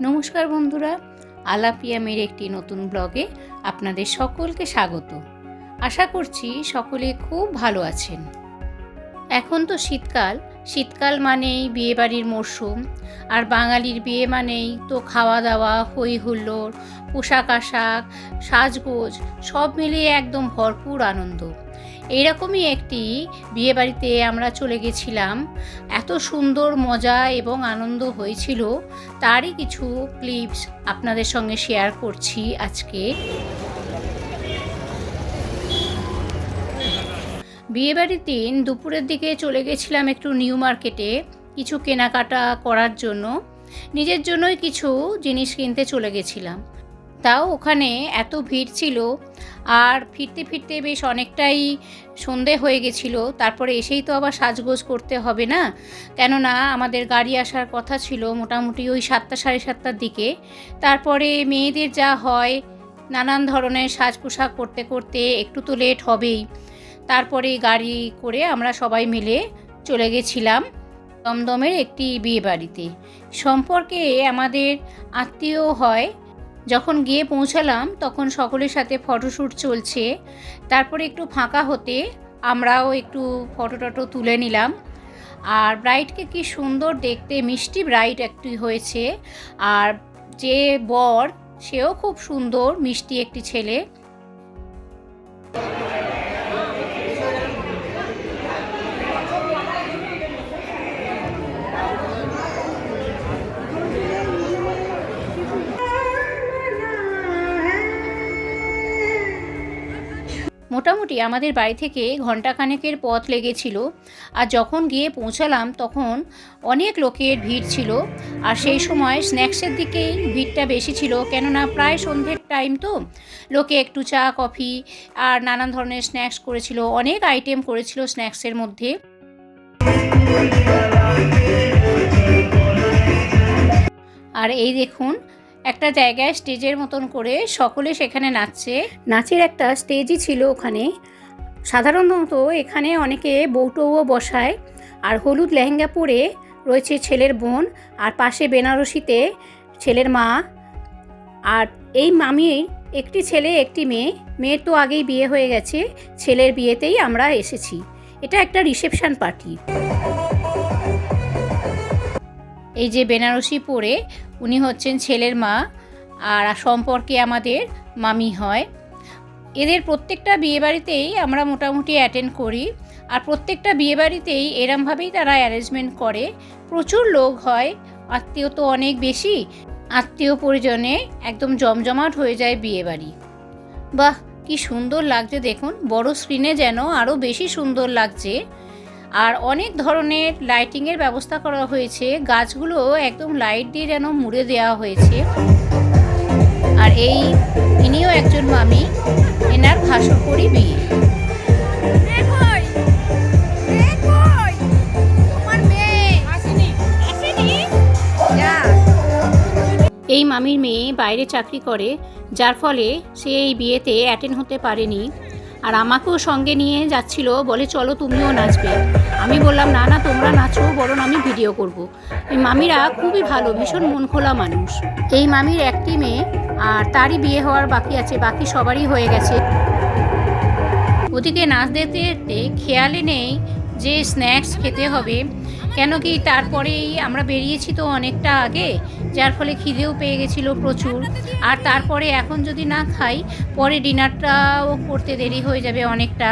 নমস্কার বন্ধুরা আলাপিয়ামের একটি নতুন ব্লগে আপনাদের সকলকে স্বাগত। আশা করছি সকলে খুব ভালো আছেন। এখন তো শীতকাল শীতকাল মানেই বিয়েবাড়ির মরশুম আর বাঙালির বিয়ে মানেই তো খাওয়া দাওয়া হই হুল্লোড় পোশাক আশাক সাজগোজ, সব মিলিয়ে একদম ভরপুর আনন্দ। এইরকমই একটি বিয়েবাড়িতে আমরা চলে গেছিলাম। এত সুন্দর মজা এবং আনন্দ হয়েছিল। তারই কিছু ক্লিপস আপনাদের সঙ্গে শেয়ার করছি আজকে। বিয়েবাড়ির দিন দুপুরের দিকে চলে গেছিলাম একটু নিউ মার্কেটে কিছু কেনাকাটা করার জন্য। নিজের জন্যই কিছু জিনিস কিনতে চলে গেছিলাম। তাও ওখানে এত ভিড় ছিল আর ফিরতে ফিরতে বেশ অনেকটাই সন্ধে হয়ে গেছিল, তারপরে এসেই তো আবার সাজগোজ করতে হবে না? কেননা আমাদের গাড়ি আসার কথা ছিল মোটামুটি ওই সাতটা সাড়ে সাতটার দিকে। তারপরে মেয়েদের যা হয়, নানান ধরনের সাজ পোশাক করতে করতে একটু তো লেট হবেই। তারপরে গাড়ি করে আমরা সবাই মিলে চলে গেছিলাম দমদমের একটি বিয়ে বাড়িতে সম্পর্কে আমাদের আত্মীয় হয় যখন গিয়ে পৌঁছালাম, তখন সকলের সাথে ফটোশ্যুট চলছে। তারপরে একটু ফাঁকা হতে আমরাও একটু ফটো টটো তুলে নিলাম। আর ব্রাইডকে কি সুন্দর দেখতে, মিষ্টি ব্রাইড একটি হয়েছে। আর যে বর, সেও খুব সুন্দর, মিষ্টি একটি ছেলে। মোটামুটি আমাদের বাড়ি থেকে ঘন্টাখানেকের পথ লেগেছিল। আর যখন গিয়ে পৌঁছালাম, তখন অনেক লোকের ভিড় ছিল। আর সেই সময় স্ন্যাক্সের দিকেই ভিড়টা বেশি ছিল। কেননা প্রায় সন্ধ্যের টাইম তো। লোকে একটু চা, কফি আর নানান ধরনের স্ন্যাক্স করেছিল। অনেক আইটেম করেছিল স্ন্যাক্সের মধ্যে। আর এই দেখুন একটা জায়গায় স্টেজের মতন করে সকলে সেখানে নাচছে। নাচের একটা স্টেজই ছিল ওখানে। সাধারণত এখানে অনেকে বৌটৌও বসায় আর হলুদ লেহেঙ্গা পরে রয়েছে ছেলের বোন আর পাশে বেনারসিতে ছেলের মা। আর এই মামির একটি ছেলে, একটি মেয়ে। মেয়ের তো আগেই বিয়ে হয়ে গেছে, ছেলের বিয়েতেই আমরা এসেছি। এটা একটা রিসেপশান পার্টি। এই যে বেনারসি পরে উনি হচ্ছেন ছেলের মা আর সম্পর্কে আমাদের মামি হয়। এদের প্রত্যেকটা বিয়েবাড়িতেই আমরা মোটামুটি অ্যাটেন্ড করি আর প্রত্যেকটা বিয়েবাড়িতেই এরমভাবেই তারা অ্যারেঞ্জমেন্ট করে। প্রচুর লোক হয়, আত্মীয় তো অনেক বেশি, আত্মীয় পরিজনে একদম জমজমাট হয়ে যায় বিয়েবাড়ি। বাহ, কি সুন্দর লাগছে দেখুন, বড় স্ক্রিনে যেন আরও বেশি সুন্দর লাগছে। আর অনেক ধরনের লাইটিংয়ের ব্যবস্থা করা হয়েছে। গাছগুলো একদম লাইট দিয়ে যেন মুড়ে দেওয়া হয়েছে। আর এই ইনিও একজন মামি এনার ভাস্করই বিয়ে এই মামির মেয়ে বাইরে চাকরি করে যার ফলে সে এই বিয়েতে অ্যাটেন্ড হতে পারেনি। আর আমাকেও সঙ্গে নিয়ে যাচ্ছিল, বলে চলো তুমিও নাচবে। আমি বললাম, না না, তোমরা নাচো, বরং আমি ভিডিও করব। এই মামিরা খুবই ভালো, ভীষণ মন খোলা মানুষ। এই মামির একটি মেয়ে, আর তারই বিয়ে হওয়ার বাকি আছে, বাকি সবারই হয়ে গেছে। ওদিকে নাচ দেখতে দেখতে খেয়ালে নেই যে স্ন্যাক্স খেতে হবে। কেন কি তারপরেই আমরা বেরিয়েছি তো অনেকটা আগে যার ফলে খিদেও পেয়ে গেছিল প্রচুর। আর তারপরে এখন যদি না খাই, পরে ডিনারটাও করতে দেরি হয়ে যাবে অনেকটা,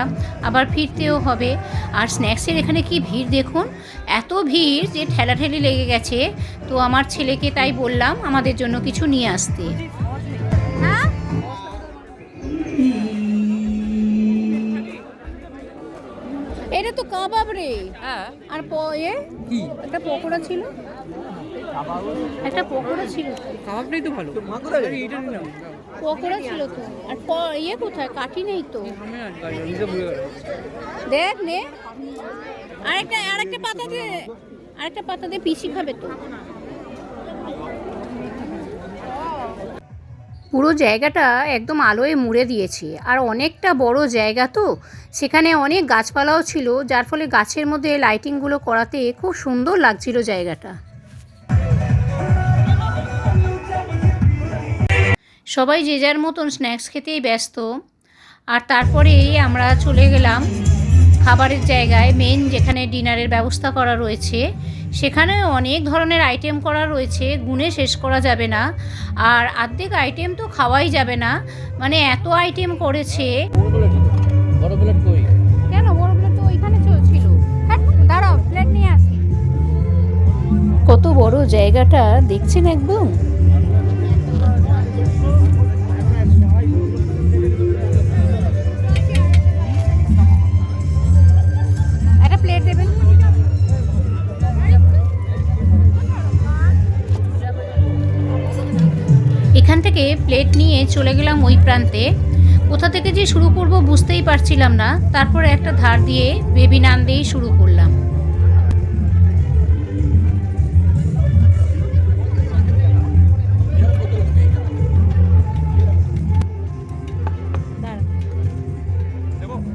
আবার ফিরতেও হবে। আর স্ন্যাক্সের এখানে কি ভিড় দেখুন? এত ভিড় যে ঠেলাঠেলি লেগে গেছে। তো আমার ছেলেকে তাই বললাম আমাদের জন্য কিছু নিয়ে আসতে। এটা কাবাব রে। হ্যাঁ। আর প- এ? কি? একটা পকোড়া ছিল। একটা পকোড়া ছিল। তো। কাবাবটাই তো ভালো। পকোড়া ছিল তো। আর প- ইয়ে কোথায়? কাঠি নেই তো। দেখ নে। আরেকটা আরেকটা পাতা দিয়ে আরেকটা পাতা দিয়ে পিসি খাবে তো। পুরো জায়গাটা একদম আলোয় মুড়ে দিয়েছে। আর অনেকটা বড় জায়গা তো। সেখানে অনেক গাছপালাও ছিল, যার ফলে গাছের মধ্যে লাইটিংগুলো করাতে খুব সুন্দর লাগছিল জায়গাটা। সবাই যে যার মতন স্ন্যাক্স খেতেই ব্যস্ত। আর তারপরেই আমরা চলে গেলাম খাবারের জায়গায় মেন যেখানে ডিনারের ব্যবস্থা করা রয়েছে সেখানে অনেক ধরনের আইটেম করা রয়েছে গুণে শেষ করা যাবে না। আর অর্ধেক আইটেম তো খাওয়াই যাবে না। মানে এত আইটেম করেছে। বড় প্লেট কই? কেন? বড় প্লেট তো ওইখানে চলছিল। দাঁড়াও প্লেট নিয়ে আসি। কত বড় জায়গাটা দেখছেন একদম? থেকে প্লেট নিয়ে চলে গেলাম ওই প্রান্তে। কোথা থেকে যে শুরু করব বুঝতেই পারছিলাম না। তারপরে একটা ধার দিয়ে বেবি নান দিয়েই শুরু করলাম।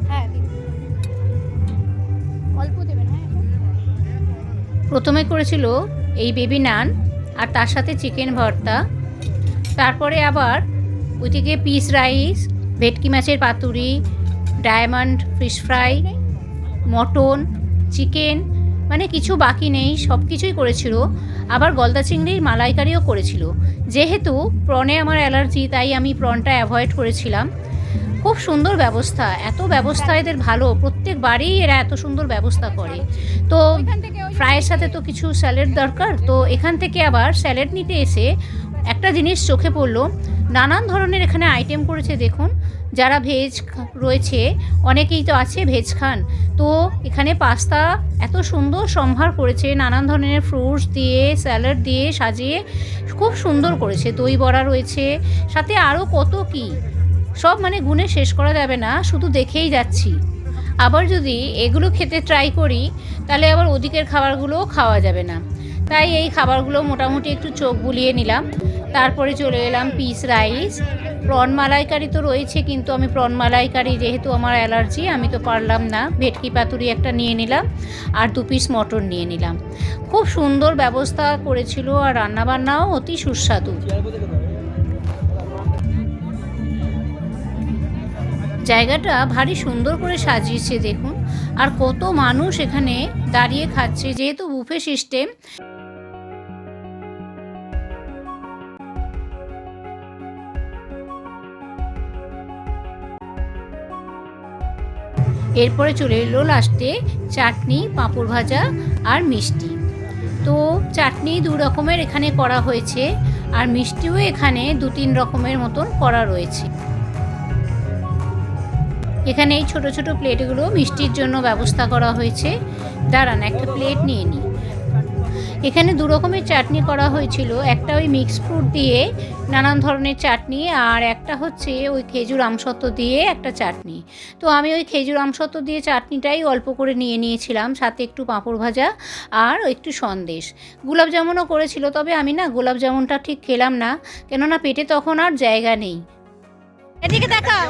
হ্যাঁ, প্রথমে করেছিল এই বেবি নান আর তার সাথে চিকেন ভর্তা। তারপরে আবার ওইদিকে পিস রাইস, ভেটকি মাছের পাতুরি, diamond fish fry, mutton, chicken মানে কিছু বাকি নেই, সব কিছুই করেছিল। আবার গলদা চিংড়ির মালাইকারিও করেছিল। যেহেতু প্রনে আমার অ্যালার্জি, তাই আমি প্রনটা অ্যাভয়েড করেছিলাম। খুব সুন্দর ব্যবস্থা, এত ব্যবস্থা এদের ভালো প্রত্যেক প্রত্যেকবারই এরা এত সুন্দর ব্যবস্থা করে। তো ফ্রাইয়ের সাথে তো কিছু স্যালাড দরকার, তো এখান থেকে আবার স্যালাড নিতে এসে একটা জিনিস চোখে পড়ল, নানান ধরনের এখানে আইটেম করেছে দেখুন, যারা ভেজ রয়েছে, অনেকেই তো আছে ভেজ খান। তো এখানে পাস্তা এত সুন্দর সম্ভার করেছে, নানান ধরনের ফ্রুটস দিয়ে, স্যালাড দিয়ে সাজিয়ে খুব সুন্দর করেছে, দই বড়া রয়েছে, সাথে আরও কত কি। সব মানে গুণে শেষ করা যাবে না, শুধু দেখেই যাচ্ছি। আবার যদি এগুলো খেতে ট্রাই করি, তাহলে আবার ওদিকের খাবারগুলোও খাওয়া যাবে না। তাই এই খাবারগুলো মোটামুটি একটু চোখ বুলিয়ে নিলাম। তারপরে চলে এলাম পিস রাইস প্রন মালাইকারি তো রয়েছে, কিন্তু আমি প্রন মালাইকারি যেহেতু আমার অ্যালার্জি, আমি তো পারলাম না। ভেটকি পাতুরি একটা নিয়ে নিলাম, আর দু পিস মটন নিয়ে নিলাম। খুব সুন্দর ব্যবস্থা করেছিল, আর রান্নাবান্নাও অতি সুস্বাদু। জায়গাটা ভারী সুন্দর করে সাজিয়েছে, দেখুন। আর কত মানুষ এখানে দাঁড়িয়ে খাচ্ছে, যেহেতু বুফে সিস্টেম। এরপরে চলে এলো লাস্টে চাটনি, পাঁপড় ভাজা আর মিষ্টি। তো চাটনি দু রকমের এখানে করা হয়েছে, আর মিষ্টিও এখানে দু তিন রকমের মতন করা রয়েছে। এখানে এই ছোট ছোট প্লেটগুলো মিষ্টির জন্য ব্যবস্থা করা হয়েছে। দাঁড়ান, একটা প্লেট নিয়ে নিই এখানে দু রকমের চাটনি করা হয়েছিল। একটা ওই মিক্স ফ্রুট দিয়ে নানান ধরনের চাটনি আর একটা হচ্ছে ওই খেজুর আমসত্ত্ব দিয়ে একটা চাটনি। তো আমি ওই খেজুর আমসত্ত্ব দিয়ে চাটনিটাই অল্প করে নিয়ে নিয়েছিলাম, সাথে একটু পাঁপড় ভাজা আর একটু সন্দেশ। গোলাপ জামুনও করেছিল, তবে আমি না গোলাপ জামুনটা ঠিক খেলাম না, কেননা পেটে তখন আর জায়গা নেই। এদিকে দেখাও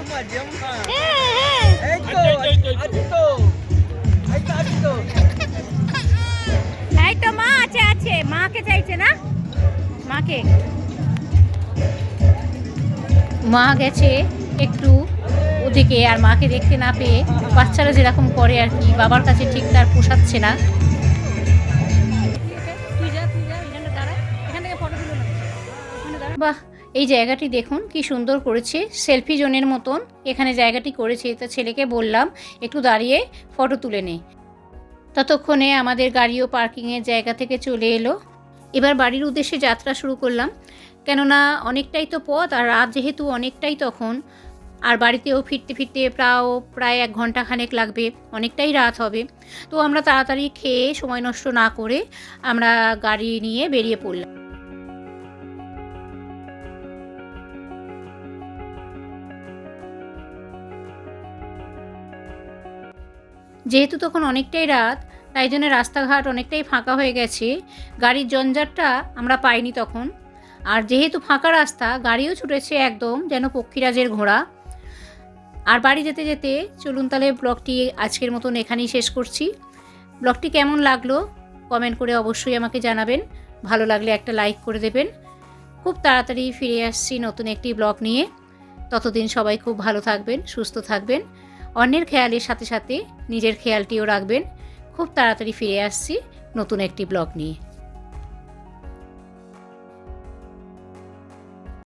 এই তো মা আছে আছে। মাকে চাইছে না? মাকে? মা গেছে একটু ওদিকে, আর মাকে দেখতে না পেয়ে বাচ্চারা যেরকম করে আর কি, বাবার কাছে ঠিক তার পোষাচ্ছে না। বাহ এই জায়গাটি দেখুন, কি সুন্দর করেছে। সেলফি জোনের মতন এখানে জায়গাটি করেছে। তা ছেলেকে বললাম, একটু দাঁড়িয়ে ফটো তুলে নে। ততক্ষণে আমাদের গাড়িও পার্কিংয়ের জায়গা থেকে চলে এলো। এবার বাড়ির উদ্দেশ্যে যাত্রা শুরু করলাম। কেননা অনেকটাই তো পথ আর রাত যেহেতু অনেকটাই তখন, আর বাড়িতেও ফিরতে ফিরতে প্রায় প্রায় এক ঘণ্টা খানেক লাগবে, অনেকটাই রাত হবে। তো আমরা তাড়াতাড়ি খেয়ে সময় নষ্ট না করে আমরা গাড়ি নিয়ে বেরিয়ে পড়লাম। যেহেতু তখন অনেকটাই রাত, তাই জন্য রাস্তাঘাট অনেকটাই ফাঁকা হয়ে গেছে। গাড়ির জঞ্জাটটা আমরা পাইনি তখন। আর যেহেতু ফাঁকা রাস্তা, গাড়িও ছুটেছে একদম যেন পক্ষীরাজের ঘোড়া। আর বাড়ি যেতে যেতে চলুন তাহলে ব্লগটি আজকের মতন এখানেই শেষ করছি। ব্লগটি কেমন লাগল কমেন্ট করে অবশ্যই আমাকে জানাবেন। ভালো লাগলে একটা লাইক করে দেবেন। খুব তাড়াতাড়ি ফিরে আসছি নতুন একটি ব্লগ নিয়ে। ততদিন সবাই খুব ভালো থাকবেন, সুস্থ থাকবেন। অন্যের খেয়ালের সাথে সাথে নিজের খেয়ালটিও রাখবেন। খুব তাড়াতাড়ি ফিরে আসছি নতুন একটি ব্লগ নিয়ে।